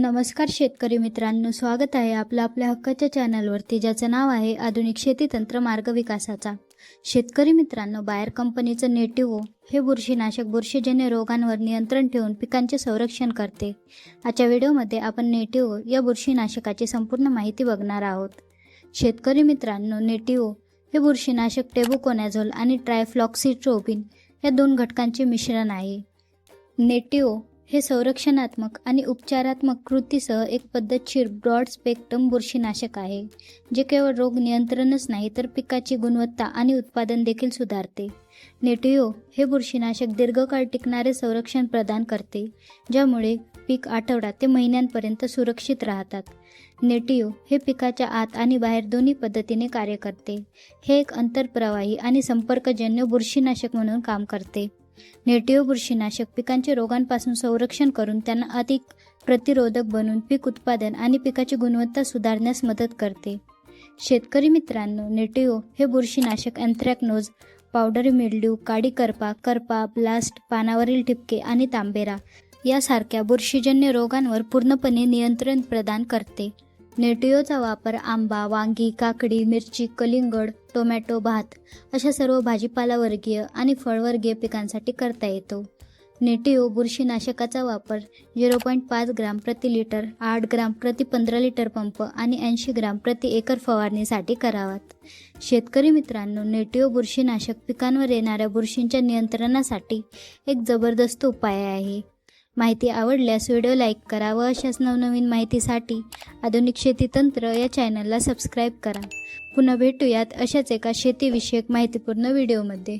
नमस्कार शेतकरी मित्रांनो स्वागत आहे आपलं आपल्या हक्काच्या चॅनलवरती ज्याचं नाव आहे आधुनिक शेती तंत्र मार्ग विकासाचा. शेतकरी मित्रांनो बायर कंपनीचं नेटिवो हे बुरशीनाशक बुरशीजन्य रोगांवर नियंत्रण ठेवून पिकांचे संरक्षण करते. आजच्या व्हिडिओमध्ये आपण नेटिव्हो या बुरशीनाशकाची संपूर्ण माहिती बघणार आहोत. शेतकरी मित्रांनो नेटिवो हे बुरशीनाशक टेबुकोनॅझोल आणि ट्रायफ्लॉक्सिट्रोबिन या दोन घटकांचे मिश्रण आहे. नेटिओ हे संरक्षणात्मक आणि उपचारात्मक कृतीसह एक पद्धतशीर ब्रॉड स्पेक्ट्रम बुरशीनाशक आहे जे केवळ रोग नियंत्रणच नाही तर पिकाची गुणवत्ता आणि उत्पादन देखील सुधारते. नेटिओ हे बुरशीनाशक दीर्घकाळ टिकणारे संरक्षण प्रदान करते ज्यामुळे पीक आठवडा ते महिन्यांपर्यंत सुरक्षित राहतात. नेटिओ हे पिकाच्या आत आणि बाहेर दोन्ही पद्धतीने कार्य करते. हे एक अंतरप्रवाही आणि संपर्कजन्य बुरशीनाशक म्हणून काम करते. नेटिओ बुरशीनाशक पिकांचे रोगांपासून संरक्षण करून त्यांना अधिक प्रतिरोधक बनवून पीक उत्पादन आणि पिकाची गुणवत्ता सुधारण्यास मदत करते. शेतकरी मित्रांनो नेटिओ हे बुरशीनाशक अँथ्रॅक्नोज पावडरी मिल्ड्यू काडी करपा करपा ब्लास्ट पानावरील ठिपके आणि तांबेरा यासारख्या बुरशीजन्य रोगांवर पूर्णपणे नियंत्रण प्रदान करते. नेटिओचा वापर आंबा वांगी काकडी मिरची कलिंगड टोमॅटो भात अशा सर्व भाजीपालावर्गीय आणि फळवर्गीय पिकांसाठी करता येतो. नेटिओ बुरशीनाशकाचा वापर झिरो पॉईंट पाच ग्राम प्रति लिटर आठ ग्राम प्रति पंधरा लिटर पंप आणि ऐंशी ग्राम प्रति एकर फवारणीसाठी करावात. शेतकरी मित्रांनो नेटिओ बुरशीनाशक पिकांवर येणाऱ्या बुरशींच्या नियंत्रणासाठी एक जबरदस्त उपाय आहे. माहिती आवडल्यास व्हिडिओ लाईक करा व अशाच नवनवीन माहितीसाठी आधुनिक शेती तंत्र या चॅनलला सबस्क्राईब करा. पुन्हा भेटूयात अशाच एका शेतीविषयक माहितीपूर्ण व्हिडिओमध्ये.